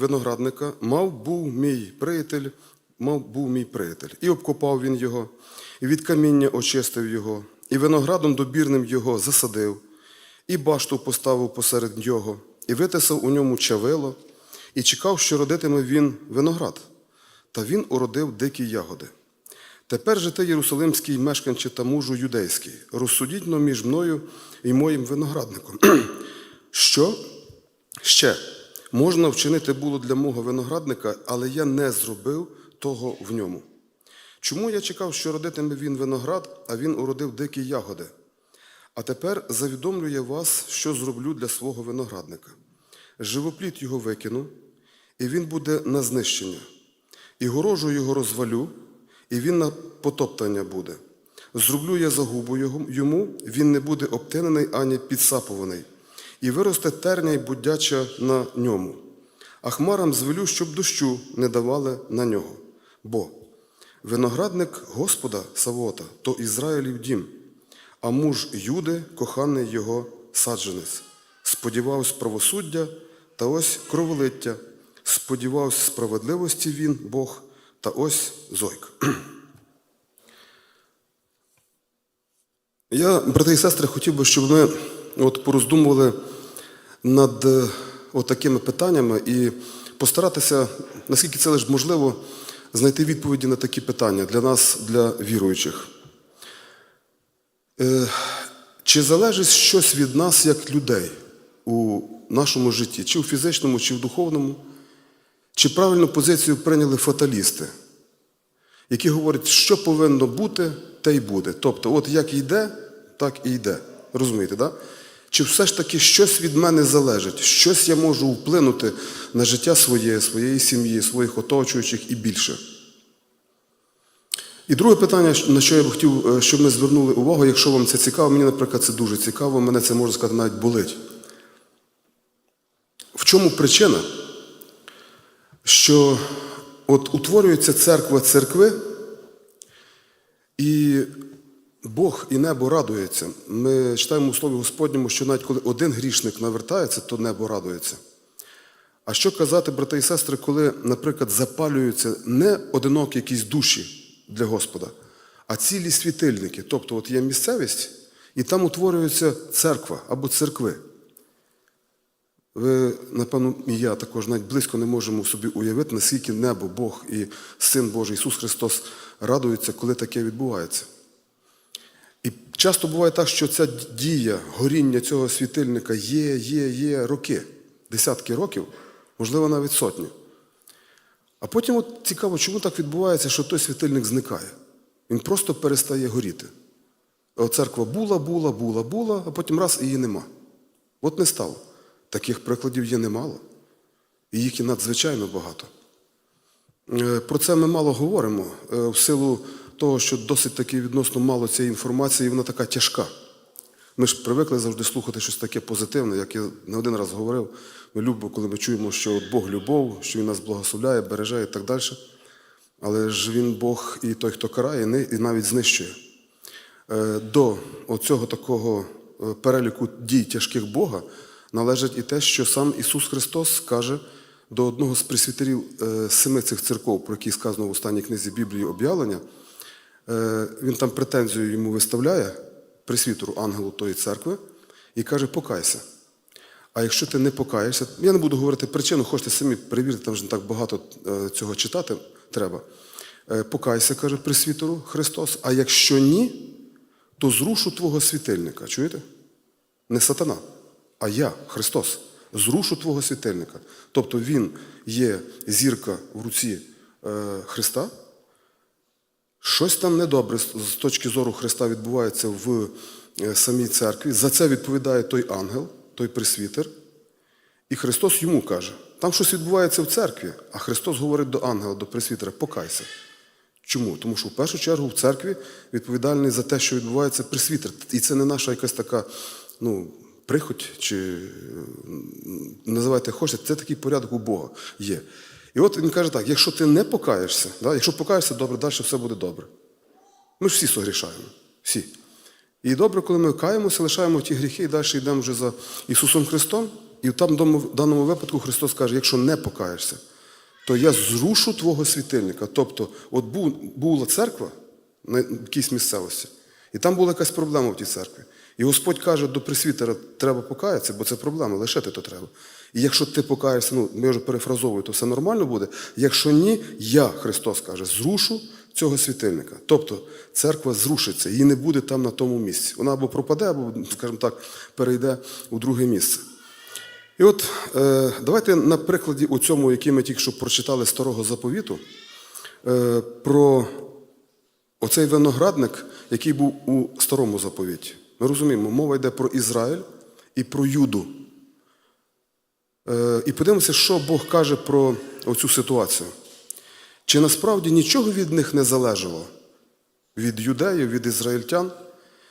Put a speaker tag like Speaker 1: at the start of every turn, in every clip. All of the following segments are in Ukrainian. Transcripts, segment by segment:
Speaker 1: виноградника, мав був мій приятель, мав був мій приятель. І обкопав він його, і від каміння очистив його, і виноградом добірним його засадив, і башту поставив посеред нього, і витисав у ньому чавило, і чекав, що родитиме він виноград. Та він уродив дикі ягоди. Тепер же ти, Єрусалимський мешканче та мужу юдейський, розсудіть між мною і моїм виноградником. Що ще можна вчинити було для мого виноградника, але я не зробив того в ньому. Чому я чекав, що родитиме він виноград, а він уродив дикі ягоди? А тепер завідомлю я вас, що зроблю для свого виноградника. Живопліт його викину, і він буде на знищення, і горожу його розвалю, і він на потоптання буде. Зроблю я загубу йому, він не буде обтинений ані підсапуваний, і виросте терня й будяча на ньому. А хмарам звелю, щоб дощу не давали на нього. Бо виноградник Господа Савота то Ізраїлів дім, а муж Юди, коханий його саджанець. Сподівався правосуддя та ось кроволиття. Сподівався справедливості він, Бог, та ось зойк. Я, брати і сестри, хотів би, щоб ми от пороздумували над е, такими питаннями і постаратися, наскільки це лише можливо, знайти відповіді на такі питання для нас, для віруючих. Е, Чи залежить щось від нас як людей у нашому житті, чи у фізичному, чи в духовному? Чи правильну позицію прийняли фаталісти, які говорять, що повинно бути, те й буде. Тобто, от як йде, так і йде. Розумієте, да? Чи все ж таки щось від мене залежить, щось я можу вплинути на життя своє, своєї сім'ї, своїх оточуючих і більше? І друге питання, на що я б хотів, е, щоб ми звернули увагу, якщо вам це цікаво, мені, наприклад, це дуже цікаво, мене це можна сказати навіть болить. В чому причина? що от утворюється церква церкви, і Бог і небо радується. Ми читаємо у Слові Господньому, що навіть коли один грішник навертається, то небо радується. А що казати, брати і сестри, коли, наприклад, запалюються не одинокі якісь душі для Господа, а цілі світильники. Тобто от є місцевість, і там утворюється церква або церкви. Ви, напевно, і я також навіть близько не можемо собі уявити, наскільки небо, Бог і Син Божий Ісус Христос радуються, коли таке відбувається. І часто буває так, що ця дія, горіння цього світильника є, є, є роки, десятки років, можливо, навіть сотні. А потім от цікаво, чому так відбувається, що той світильник зникає. Він просто перестає горіти. От Церква була, була, була, була, а потім раз і її нема. От не стало. Таких прикладів є немало. І їх є надзвичайно багато. Е, Про це ми мало говоримо е, в силу того, що досить таки відносно мало цієї інформації, і вона така тяжка. Ми ж привикли завжди слухати щось таке позитивне, як я не один раз говорив. Ми любимо, коли ми чуємо, що Бог любов, що Він нас благословляє, береже і так далі. Але ж Він Бог і той, хто карає, і навіть знищує. Е, До оцього такого е, переліку дій тяжких Бога належить і те, що сам Ісус Христос каже до одного з присвітерів е, семи цих церков, про які сказано в останній книзі Біблії об'явлення. Е, Він там претензію йому виставляє, присвітеру ангелу тої церкви, і каже: покайся. А якщо ти не покаєшся, я не буду говорити причину, хочете самі перевірити, там вже не так багато е, цього читати треба. Е, Покайся, каже присвітеру Христос, а якщо ні, то зрушу твого світильника. Чуєте? Не сатана, а я, Христос, зрушу твого світильника. Тобто Він є зірка в руці Христа. Щось там недобре з точки зору Христа відбувається в е, самій церкві. За це відповідає той ангел, той присвітер. І Христос йому каже: там щось відбувається в церкві, а Христос говорить до ангела, до присвітера, покайся. Чому? Тому що в першу чергу в церкві відповідальний за те, що відбувається присвітер. І це не наша якась така ну, прихоть, чи називайте хочете, це такий порядок у Бога є. І от він каже так: якщо ти не покаєшся, да, якщо покаєшся, добре, далі все буде добре. Ми ж всі согрішаємо. Всі. І добре, коли ми каємося, лишаємо ті гріхи і далі йдемо вже за Ісусом Христом, І там в даному- випадку Христос каже, якщо не покаєшся, то я зрушу твого світильника. Тобто, от була церква на якійсь місцевості, і там була якась проблема в тій церкві. І Господь каже до пресвітера, треба покаятися, бо це проблема, лишити то треба. І якщо ти покаєшся, ну я вже перефразовую, то все нормально буде. Якщо ні, я, Христос каже, зрушу цього світильника. Тобто церква зрушиться, її не буде там на тому місці. Вона або пропаде, або, скажімо так, перейде у друге місце. І от е, давайте на прикладі у цьому, який ми тільки що прочитали старого заповіту, е, про оцей виноградник, який був у старому заповіті. Ми розуміємо, мова йде про Ізраїль і про Юду. Е, і подивимося, що Бог каже про оцю ситуацію. Чи насправді нічого від них не залежало? Від юдеїв, від ізраїльтян?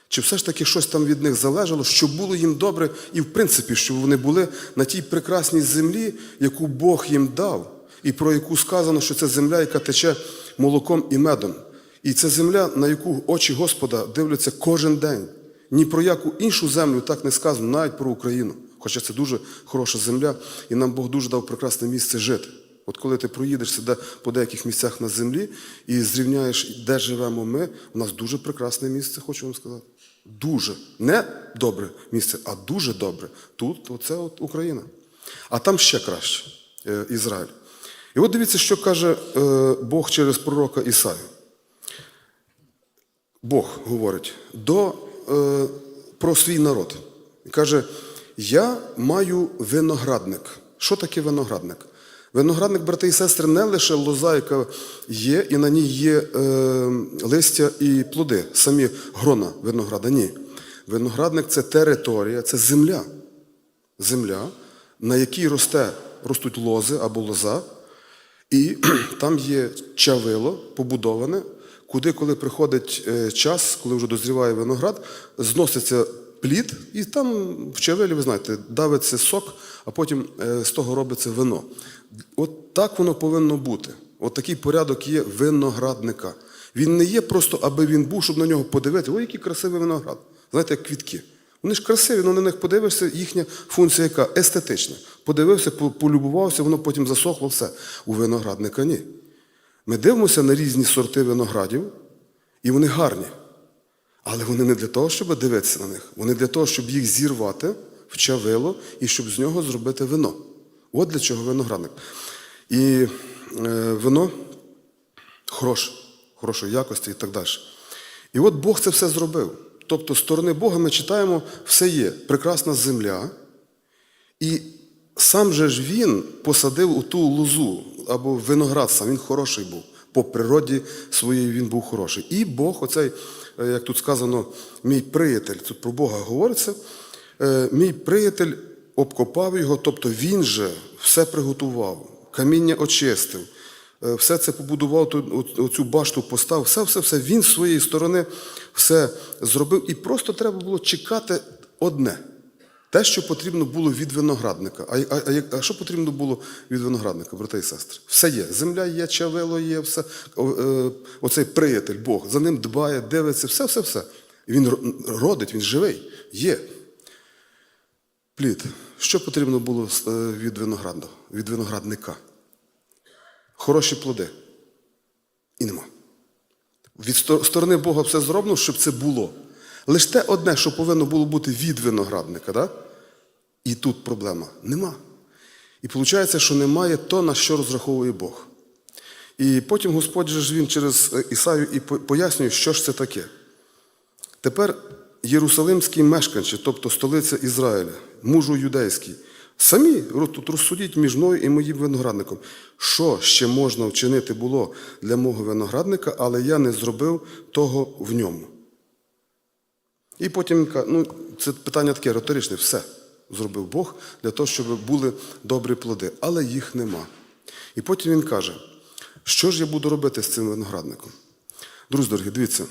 Speaker 1: Чи все ж таки щось там від них залежало, щоб було їм добре, і в принципі, щоб вони були на тій прекрасній землі, яку Бог їм дав, і про яку сказано, що це земля, яка тече молоком і медом. І це земля, на яку очі Господа дивляться кожен день. Ні про яку іншу землю так не сказано, навіть про Україну. Хоча це дуже хороша земля, і нам Бог дуже дав прекрасне місце жити. От коли ти проїдешся де, по деяких місцях на землі і зрівняєш, де живемо ми, у нас дуже прекрасне місце, хочу вам сказати. Дуже. Не добре місце, а дуже добре. Тут оце от Україна. А там ще краще е, Ізраїль. І от дивіться, що каже е, Бог через пророка Ісаю. Бог говорить до, про свій народ. І каже: Я маю виноградник. Що таке виноградник? Виноградник, брати і сестри, не лише лоза, яка є, і на ній є е, листя і плоди, самі грона винограда. Ні. Виноградник це територія, це земля. Земля, на якій росте, ростуть лози або лоза, і там є чавило побудоване, куди, коли приходить е, час, коли вже дозріває виноград, зноситься плід, і там в чавилі, ви знаєте, давиться сок, а потім е, з того робиться вино. От так воно повинно бути. От такий порядок є виноградника. Він не є просто, аби він був, щоб на нього подивитися. Ой, який красивий виноград. Знаєте, як квітки. Вони ж красиві, але на них подивишся, їхня функція яка? Естетична. Подивився, полюбувався, воно потім засохло все. У виноградника ні. Ми дивимося на різні сорти виноградів, і вони гарні. Але вони не для того, щоб дивитися на них. Вони для того, щоб їх зірвати в чавило і щоб з нього зробити вино. От для чого виноградник. І е, вино хороше, хорошої якості і так далі. І от Бог це все зробив. Тобто, з сторони Бога ми читаємо, все є прекрасна земля, і сам же ж він посадив у ту лозу або виноград сам, він хороший був. По природі своїй він був хороший. І Бог, оцей, е, як тут сказано, мій приятель, тут про Бога говориться, е, мій приятель обкопав його, тобто він же все приготував, каміння очистив, е, все це побудував, оцю башту поставив, все, все, все. Він з своєї сторони все зробив. І просто треба було чекати одне. Те, що потрібно було від виноградника. А, а, а, а що потрібно було від виноградника, брати і сестри? Все є. Земля є, чавило є, все. О, е, оцей приятель, Бог, за ним дбає, дивиться, все, все, все. І він родить, він живий, є. Плід. Що потрібно було е, від винограду, від виноградника? Хороші плоди. І нема. Від сторони Бога все зроблено, щоб це було. Лише те одне, що повинно було бути від виноградника, да? і тут проблема нема. І виходить, що немає то, на що розраховує Бог. І потім Господь же він через е, Ісаю і пояснює, що ж це таке. Тепер єрусалимські мешканці, тобто столиця Ізраїля, мужу юдейський, самі тут розсудіть між мною і моїм виноградником, що ще можна вчинити було для мого виноградника, але я не зробив того в ньому. І потім ну, це питання таке риторичне, все зробив Бог для того, щоб були добрі плоди, але їх нема. І потім він каже, що ж я буду робити з цим виноградником? Друзі дорогі, дивіться,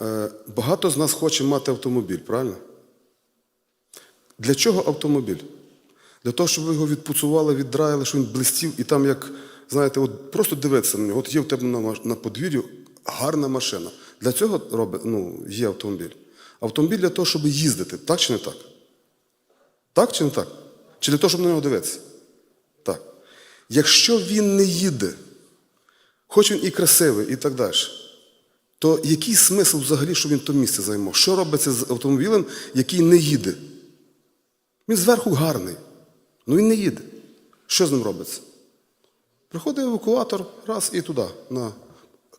Speaker 1: е, багато з нас хоче мати автомобіль, правильно? Для чого автомобіль? Для того, щоб ви його відпуцували, віддраїли, щоб він блистів, і там, як, знаєте, от просто дивитися на нього. От є в тебе на подвір'ю гарна машина. Для цього робить, ну, є автомобіль. Автомобіль для того, щоб їздити, так чи не так? Так чи не так? Чи для того, щоб на нього дивитися? Так. Якщо він не їде, хоч він і красивий, і так далі, то який смисл взагалі, що він то місце займав? Що робиться з автомобілем, який не їде? Він зверху гарний, але він не їде. Що з ним робиться? Приходить евакуатор раз і туди, на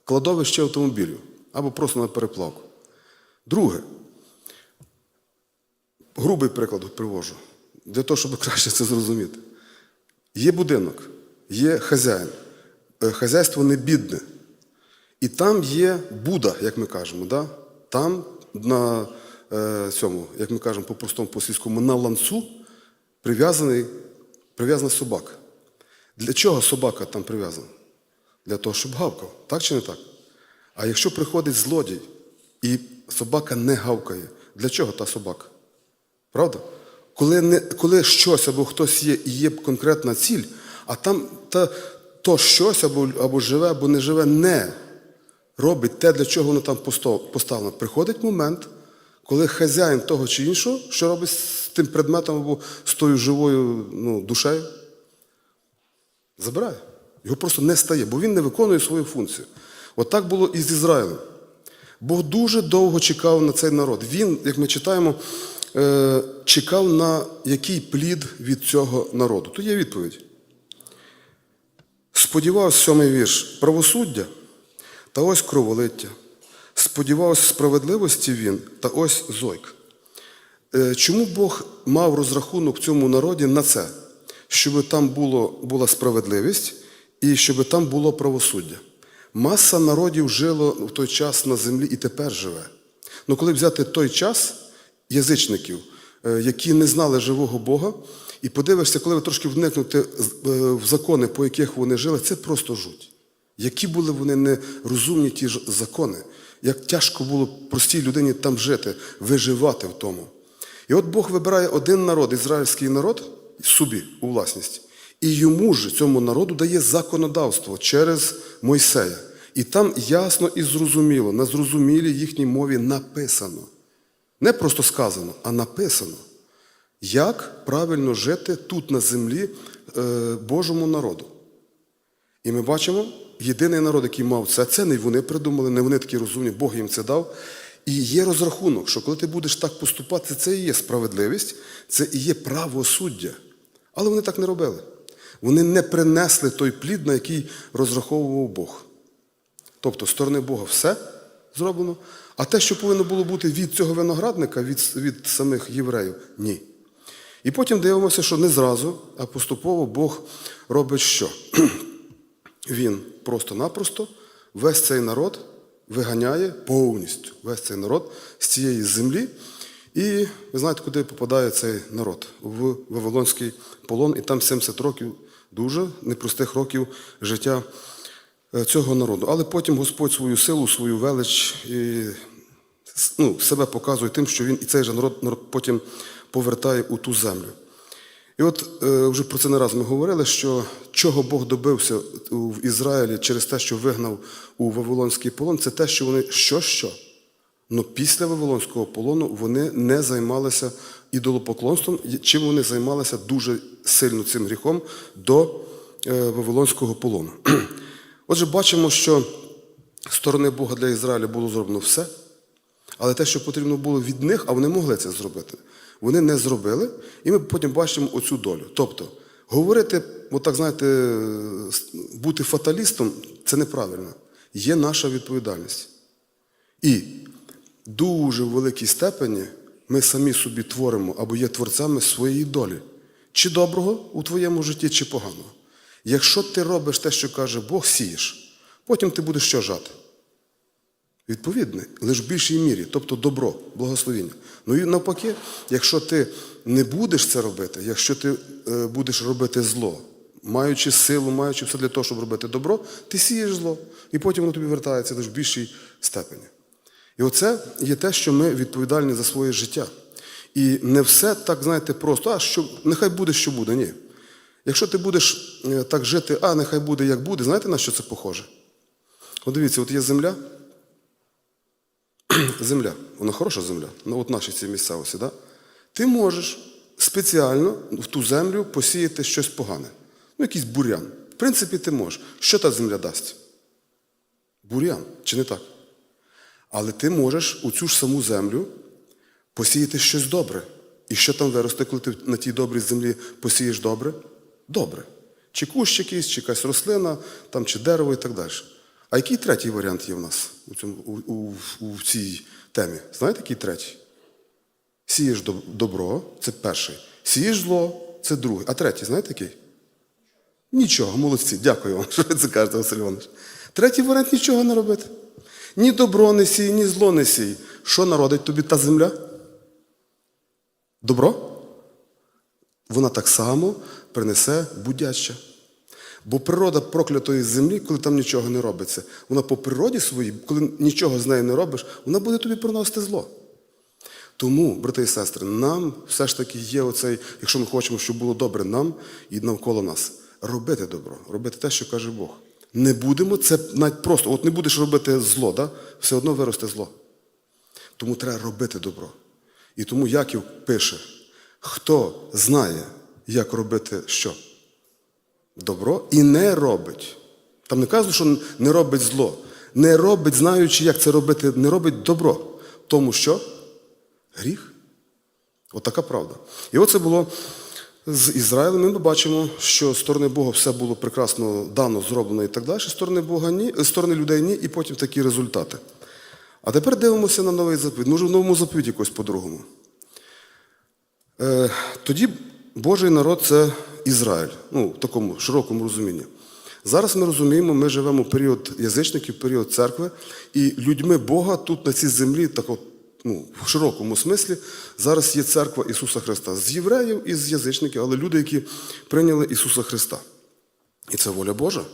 Speaker 1: кладовище автомобілів або просто на переплавку. Друге, грубий приклад привожу, для того, щоб краще це зрозуміти. Є будинок, є хазяїн. Е, Хазяйство не бідне. І там є Буда, як ми кажемо. Да? Там на е, цьому, як ми кажемо по-простому по-сільському, на ланцу прив'язаний, прив'язана собака. Для чого собака там прив'язана? Для того, щоб гавкав. Так чи не так? А якщо приходить злодій і собака не гавкає, для чого та собака? Правда? Коли, не, коли щось або хтось є і є конкретна ціль, а там та, то щось або, або живе, або не живе, не робить те, для чого воно там поставлено. Приходить момент, коли хазяїн того чи іншого, що робить з тим предметом або з тою живою ну, душею, забирає. Його просто не стає, бо він не виконує свою функцію. От було і з Ізраїлем. Бог дуже довго чекав на цей народ. Він, як ми читаємо, е, чекав на який плід від цього народу. Тут є відповідь. Сподівався сьомий вірш правосуддя, та ось кроволиття. Сподівався справедливості він, та ось зойк. Е, Чому Бог мав розрахунок в цьому народі на це? Щоб там було, була справедливість і щоб там було правосуддя. Маса народів жило в той час на землі і тепер живе. Ну коли взяти той час язичників, е, які не знали живого Бога, і подивишся, коли ви трошки вникнете з- е, в закони, по яких вони жили, це просто жуть. Які були вони нерозумні ті ж закони, як тяжко було простій людині там жити, виживати в тому. І от Бог вибирає один народ, ізраїльський народ, собі у власність, і йому ж цьому народу дає законодавство через Мойсея. І там ясно і зрозуміло, на зрозумілій їхній мові написано. Не просто сказано, а написано, як правильно жити тут на землі е, Божому народу. І ми бачимо, єдиний народ, який мав це, це не вони придумали, не вони такі розумні, Бог їм це дав. І є розрахунок, що коли ти будеш так поступати, це і є справедливість, це і є правосуддя. Але вони так не робили. Вони не принесли той плід, на який розраховував Бог. Тобто, з сторони Бога все зроблено, а те, що повинно було бути від цього виноградника, від, від самих євреїв, ні. І потім дивимося, що не зразу, а поступово Бог робить що? Він просто-напросто весь цей народ виганяє повністю весь цей народ з цієї землі. І ви знаєте, куди попадає цей народ? В Вавилонський полон, і там 70 років дуже непростих років життя е, цього народу. Але потім Господь свою силу, свою велич і ну, себе показує тим, що він і цей же народ народ потім повертає у ту землю. І от е, вже про це не раз ми говорили, що чого Бог добився в Ізраїлі через те, що вигнав у Вавилонський полон, це те, що вони що-що. Но після Вавилонського полону вони не займалися ідолопоклонством, чим вони займалися дуже сильно цим гріхом до е, Вавилонського полону. Отже, бачимо, що з сторони Бога для Ізраїля було зроблено все, але те, що потрібно було від них, а вони могли це зробити, вони не зробили, і ми потім бачимо оцю долю. Тобто, говорити, отак, знаєте, бути фаталістом це неправильно. Є наша відповідальність. І дуже в великій степені ми самі собі творимо або є творцями своєї долі. Чи доброго у твоєму житті, чи поганого. Якщо ти робиш те, що каже Бог, сієш, потім ти будеш що жати? Відповідне, лише в більшій мірі, тобто добро, благословіння. Ну і навпаки, якщо ти не будеш це робити, якщо ти е, будеш робити зло, маючи силу, маючи все для того, щоб робити добро, ти сієш зло, і потім воно тобі вертається лише в більшій степені. І оце є те, що ми відповідальні за своє життя. І не все так, знаєте, просто, а що, нехай буде, що буде. Ні. Якщо ти будеш е, так жити, а нехай буде, як буде, знаєте, на що це похоже? От дивіться, от є земля. земля, вона хороша земля, ну от нашій цій місцевості, да? ти можеш спеціально в ту землю посіяти щось погане. Ну, якийсь бур'ян. В принципі, ти можеш. Що та земля дасть? Бур'ян, чи не так? Але ти можеш у цю ж саму землю посіяти щось добре. І що там виросте, коли ти на тій добрій землі посієш добре? Добре. Чи кущ якийсь, чи якась рослина, там, чи дерево і так далі. А який третій варіант є в нас у, цьому, у, у, у цій темі? Знаєте, який третій? Сієш добро, це перший. Сієш зло, це другий. А третій, знаєте який? Нічого, молодці, дякую вам, що ви це кажете, Василь Іванович. Третій варіант нічого не робити. Ні добро не сій, ні зло не сій. Що народить тобі та земля? Добро? Вона так само принесе будяча. Бо природа проклятої землі, коли там нічого не робиться, вона по природі своїй, коли нічого з нею не робиш, вона буде тобі приносити зло. Тому, брати і сестри, нам все ж таки є оцей, якщо ми хочемо, щоб було добре нам і навколо нас, робити добро, робити те, що каже Бог. Не будемо це навіть просто, от не будеш робити зло, да? все одно виросте зло. Тому треба робити добро. І тому Яків пише: хто знає, як робити що? Добро і не робить. Там не кажуть, що не робить зло. Не робить, знаючи, як це робити, не робить добро. Тому що гріх. От така правда. І оце було з Ізраїлем. Ми бачимо, що з сторони Бога все було прекрасно дано, зроблено і так далі. З сторони Бога ні, з сторони людей ні, і потім такі результати. А тепер дивимося на новий заповідь. Може, в новому заповіді якось по-другому. Е, тоді Божий народ це Ізраїль, ну, в такому широкому розумінні. Зараз ми розуміємо, ми живемо в період язичників, період церкви, і людьми Бога тут на цій землі, так от, ну, в широкому смислі, зараз є церква Ісуса Христа з євреїв і з язичників, але люди, які прийняли Ісуса Христа. І це воля Божа.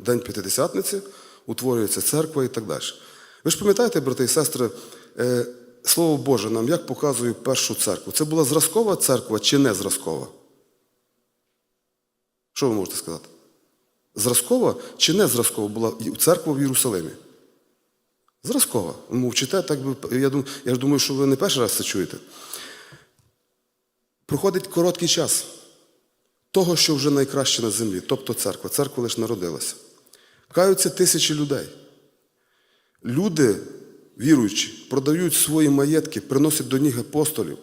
Speaker 1: День П'ятидесятниці, утворюється церква і так далі. Ви ж пам'ятаєте, брати і сестри, е, Слово Боже нам як показує першу церкву? Це була зразкова церква чи не зразкова? Що ви можете сказати? Зразкова чи не зразкова була церква в Єрусалимі? Зразкова. Ну, вчите, так би, я, думаю, я ж думаю, що ви не перший раз це чуєте. Проходить короткий час того, що вже найкраще на землі, тобто церква. Церква лише народилася. Каються тисячі людей. Люди, віруючі, продають свої маєтки, приносять до ніг апостолів,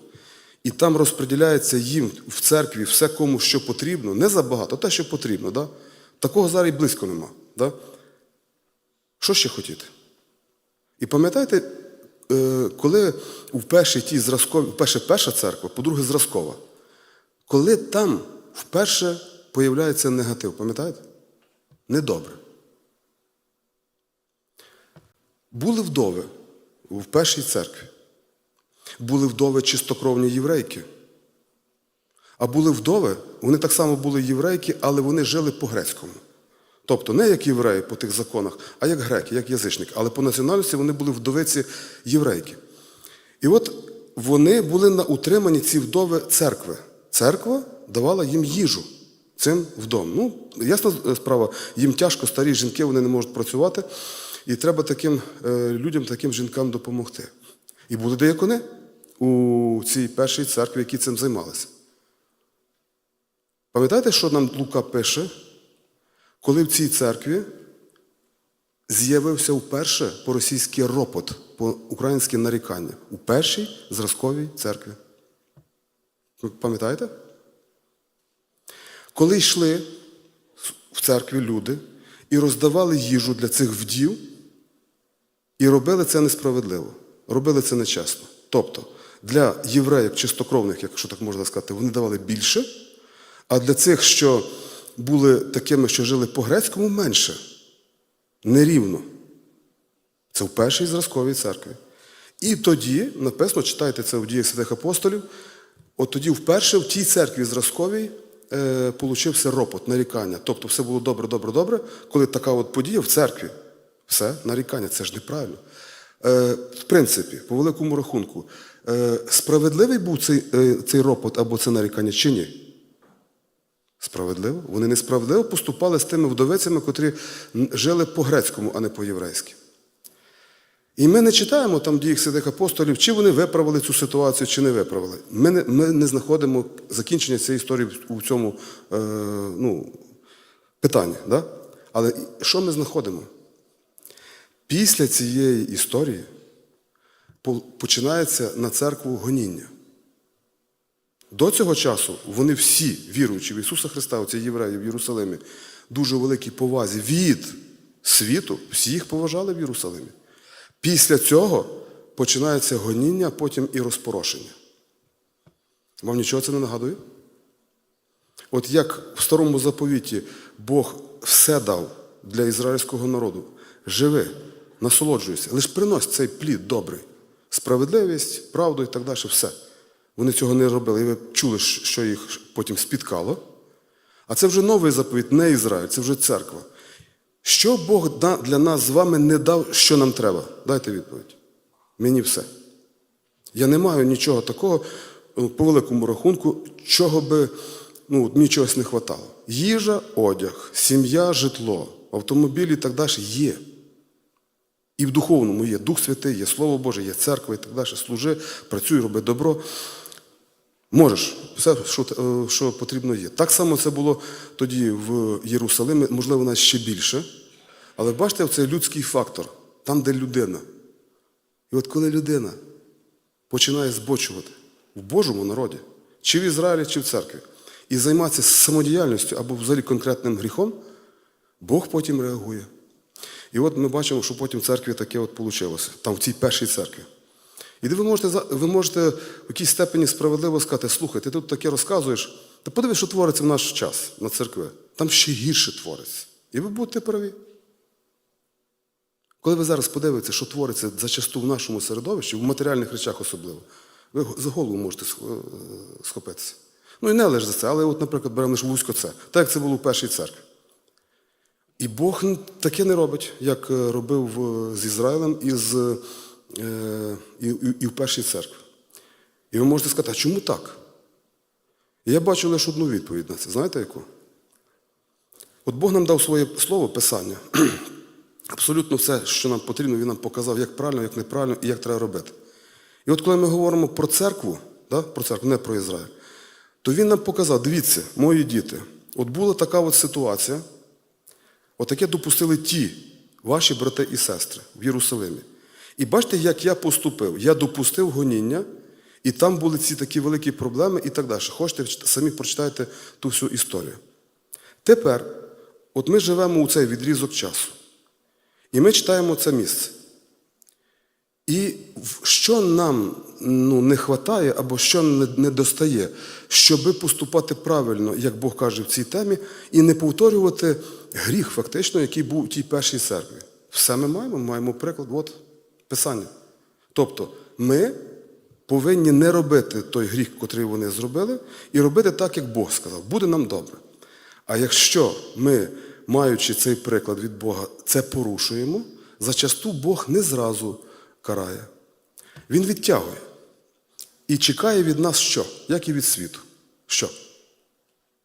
Speaker 1: і там розподіляється їм в церкві все кому що потрібно, не забагато, те, що потрібно. Да? Такого зараз і близько нема. Да? Що ще хотіти? І пам'ятаєте, е, коли в першій тій зразковій, вперше перша церква, по-друге, зразкова, коли там вперше появляється негатив, пам'ятаєте? Недобре. Були вдови в першій церкві. Були вдови чистокровні єврейки. А були вдови, вони так само були єврейки, але вони жили по-грецькому. Тобто не як євреї по тих законах, а як греки, як язичники. Але по національності вони були вдовиці єврейки. І от вони були на утриманні ці вдови церкви. Церква давала їм їжу цим вдом. Ну, ясна справа, їм тяжко, старі жінки, вони не можуть працювати. І треба таким е, людям, таким жінкам допомогти. І були деякони у цій першій церкві, які цим займалися. Пам'ятаєте, що нам Лука пише, коли в цій церкві з'явився вперше по-російськи ропот, по-українськи нарікання у першій зразковій церкві? Ви пам'ятаєте? Коли йшли в церкві люди і роздавали їжу для цих вдів, і робили це несправедливо, робили це нечесно. Тобто для євреїв чистокровних, якщо так можна сказати, вони давали більше, а для цих, що були такими, що жили по-грецькому, менше. Нерівно. Це в першій зразковій церкві. І тоді, написано, читайте це в діях святих апостолів, от тоді вперше в тій церкві зразковій е, получився ропот, нарікання. Тобто все було добре, добре, добре, коли така от подія в церкві. Все, нарікання, це ж неправильно. Е, в принципі, по великому рахунку, е, справедливий був цей, е, цей ропот або це нарікання чи ні? Справедливо? Вони несправедливо поступали з тими вдовицями, котрі жили по-грецькому, а не по-єврейськи. І ми не читаємо там діях святих апостолів, чи вони виправили цю ситуацію, чи не виправили. Ми не, ми не знаходимо закінчення цієї історії у цьому е, ну, питанні. Да? Але що ми знаходимо? Після цієї історії починається на церкву гоніння. До цього часу вони всі, віруючи в Ісуса Христа, оці євреї в Єрусалимі, дуже великій повазі від світу, всі їх поважали в Єрусалимі. Після цього починається гоніння, потім і розпорошення. Вам нічого це не нагадує? От як в старому заповіті Бог все дав для ізраїльського народу, живи, насолоджуйся, лише принось цей плід добрий, справедливість, правду і так далі, все. Вони цього не робили. І ви чули, що їх потім спіткало. А це вже новий заповіт, не Ізраїль, це вже церква. Що Бог для нас з вами не дав, що нам треба? Дайте відповідь. Мені все. Я не маю нічого такого, ну, по великому рахунку, чого би ну, мені чогось не вистачало. Їжа, одяг, сім'я, житло, автомобіль і так далі є. І в духовному є Дух Святий, є Слово Боже, є церква і так далі. Служи, працюй, роби добро. Можеш, все, що, е, що потрібно є. Так само це було тоді в Єрусалимі, можливо, навіть ще більше. Але бачите, це людський фактор, там, де людина. І от коли людина починає збочувати в Божому народі, чи в Ізраїлі, чи в церкві, і займатися самодіяльністю або взагалі конкретним гріхом, Бог потім реагує. І от ми бачимо, що потім в церкві таке от вийшло, там в цій першій церкві. І ви можете, ви можете в якійсь степені справедливо сказати, слухай, ти тут таке розказуєш, та подивись, що твориться в наш час на церкви. Там ще гірше твориться. І ви будете праві. Коли ви зараз подивитеся, що твориться зачасту в нашому середовищі, в матеріальних речах особливо, ви за голову можете е, схопитися. Ну і не лише за це, але, от, наприклад, беремо вузько це, так як це було в першій церкві. І Бог таке не робить, як е, робив з Ізраїлем і, з, е, і, і, і в першій церкві. І ви можете сказати, а чому так? І я бачу лише одну відповідь на це. Знаєте яку? От Бог нам дав своє слово, Писання. Абсолютно все, що нам потрібно, Він нам показав, як правильно, як неправильно і як треба робити. І от коли ми говоримо про церкву, да, про церкву, не про Ізраїль, то він нам показав: дивіться, мої діти, от була така от ситуація, отаке допустили ті ваші брати і сестри в Єрусалимі. І бачите, як я поступив. Я допустив гоніння, і там були ці такі великі проблеми і так далі. Хочете, самі прочитайте ту всю історію. Тепер, от ми живемо у цей відрізок часу. І ми читаємо це місце. І що нам ну, не вистачає або що не, достає, щоби поступати правильно, як Бог каже в цій темі, і не повторювати гріх, фактично, який був у тій першій церкві. Все ми маємо, маємо приклад, от Писання. Тобто, ми повинні не робити той гріх, котрий вони зробили, і робити так, як Бог сказав. Буде нам добре. А якщо ми, маючи цей приклад від Бога, це порушуємо, зачасту Бог не зразу карає. Він відтягує. І чекає від нас що? Як і від світу. Що?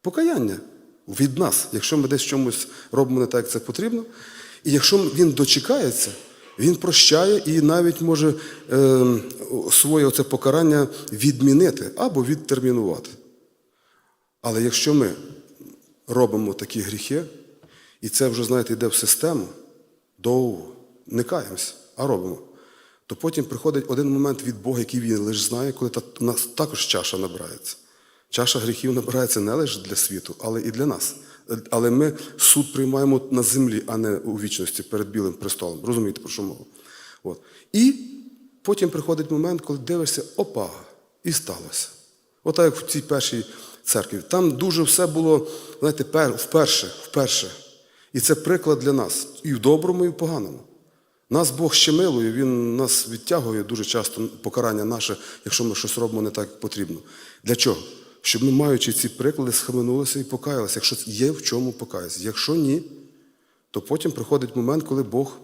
Speaker 1: Покаяння від нас, якщо ми десь чомусь робимо не так, як це потрібно. І якщо він дочекається, він прощає і навіть може е, своє оце покарання відмінити або відтермінувати. Але якщо ми робимо такі гріхи, і це вже, знаєте, йде в систему, довго, не каємося, а робимо, то потім приходить один момент від Бога, який він лише знає, коли та, також чаша набирається. Чаша гріхів набирається не лише для світу, але і для нас. Але ми суд приймаємо на землі, а не у вічності перед білим престолом. Розумієте, про що мова? От. І потім приходить момент, коли дивишся, опа, і сталося. Отак, як в цій першій церкві. Там дуже все було, знаєте, вперше, вперше. І це приклад для нас і в доброму, і в поганому. Нас Бог ще милує, Він нас відтягує дуже часто покарання наше, якщо ми щось робимо не так, як потрібно. Для чого? Щоб ми, маючи ці приклади, схаменулися і покаялися, якщо є в чому покаятися. Якщо ні, то потім приходить момент, коли Бог,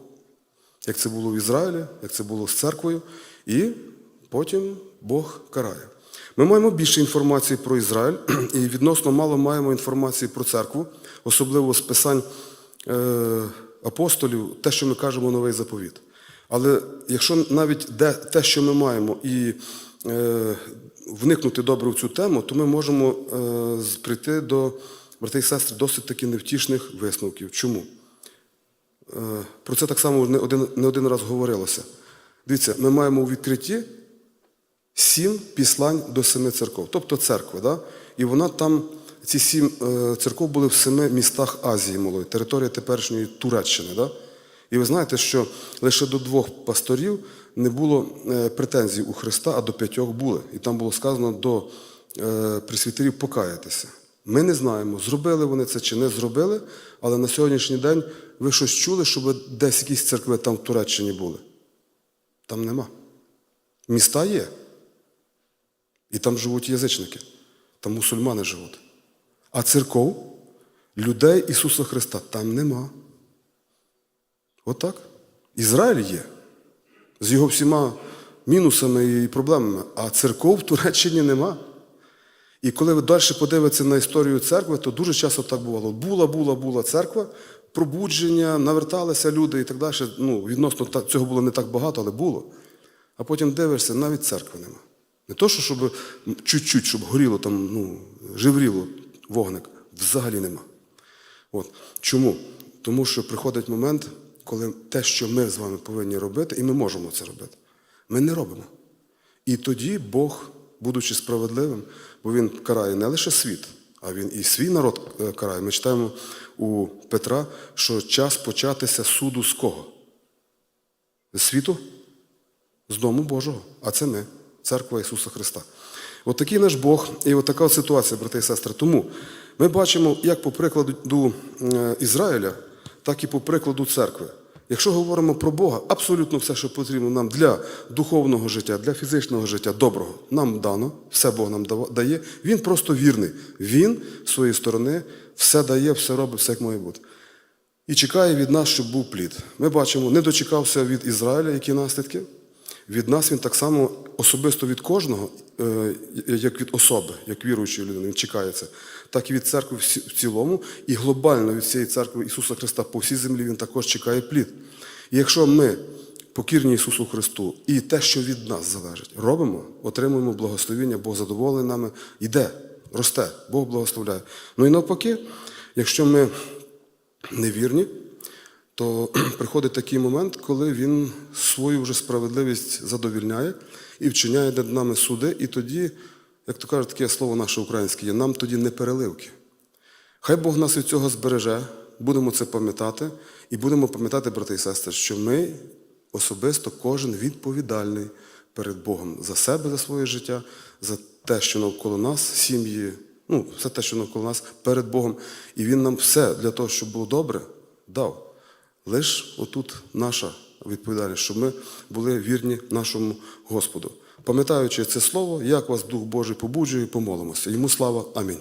Speaker 1: як це було в Ізраїлі, як це було з церквою, і потім Бог карає. Ми маємо більше інформації про Ізраїль, і відносно мало маємо інформації про церкву, особливо з писань е, апостолів, те, що ми кажемо новий заповіт. Але якщо навіть де, те, що ми маємо, і е, вникнути добре в цю тему, то ми можемо е, прийти до брати і сестри досить таки невтішних висновків. Чому? Е, Про це так само не один, не один раз говорилося. Дивіться, ми маємо у відкритті сім післань до семи церков, тобто церква. Да? І вона там, ці сім е, церков були в семи містах Азії малої, території теперішньої Туреччини. Да? І ви знаєте, що лише до двох пасторів не було е, претензій у Христа, а до п'ятьох були. І там було сказано до е, присвітерів покаятися. Ми не знаємо, зробили вони це чи не зробили, але на сьогоднішній день ви щось чули, щоб десь якісь церкви там в Туреччині були? Там нема. Міста є. І там живуть язичники, там мусульмани живуть. А церков, людей Ісуса Христа там нема. Отак. Ізраїль є. З його всіма мінусами і проблемами, а церков в Туреччині нема. І коли ви далі подивитеся на історію церкви, то дуже часто так бувало. Була, була, була церква, пробудження, наверталися люди і так далі. Ну, відносно цього було не так багато, але було. А потім дивишся, навіть церкви нема. Не то, що щоб чуть-чуть, щоб горіло там, ну, живріло вогник, взагалі нема. От. Чому? Тому що приходить момент, коли те, що ми з вами повинні робити, і ми можемо це робити, ми не робимо. І тоді Бог, будучи справедливим, бо Він карає не лише світ, а Він і свій народ е, карає. Ми читаємо у Петра, що час початися суду з кого? З світу? З Дому Божого. А це ми, церква Ісуса Христа. От такий наш Бог і от така ситуація, брати і сестри. Тому ми бачимо, як по прикладу е, Ізраїля, так і по прикладу церкви. Якщо говоримо про Бога, абсолютно все, що потрібно нам для духовного життя, для фізичного життя, доброго, нам дано, все Бог нам дає. Він просто вірний. Він з своєї сторони все дає, все робить, все як має бути. І чекає від нас, щоб був плід. Ми бачимо, не дочекався від Ізраїля, які наслідки. Від нас він так само особисто від кожного, е, як від особи, як віруючої людини, він чекає це, так і від церкви в цілому, і глобально від цієї церкви Ісуса Христа по всій землі він також чекає плід. І якщо ми покірні Ісусу Христу і те, що від нас залежить, робимо, отримуємо благословіння, Бог задоволений нами, йде, росте, Бог благословляє. Ну і навпаки, якщо ми невірні, то приходить такий момент, коли він свою вже справедливість задовільняє і вчиняє над нами суди, і тоді, як то кажуть, таке слово наше українське є, нам тоді не переливки. Хай Бог нас від цього збереже, будемо це пам'ятати, і будемо пам'ятати, брати і сестри, що ми особисто кожен відповідальний перед Богом за себе, за своє життя, за те, що навколо нас, сім'ї, ну, все те, що навколо нас перед Богом. І Він нам все для того, щоб було добре, дав. Лиш отут наша відповідальність, щоб ми були вірні нашому Господу. Пам'ятаючи це слово, як вас Дух Божий побуджує, помолимося. Йому слава. Амінь.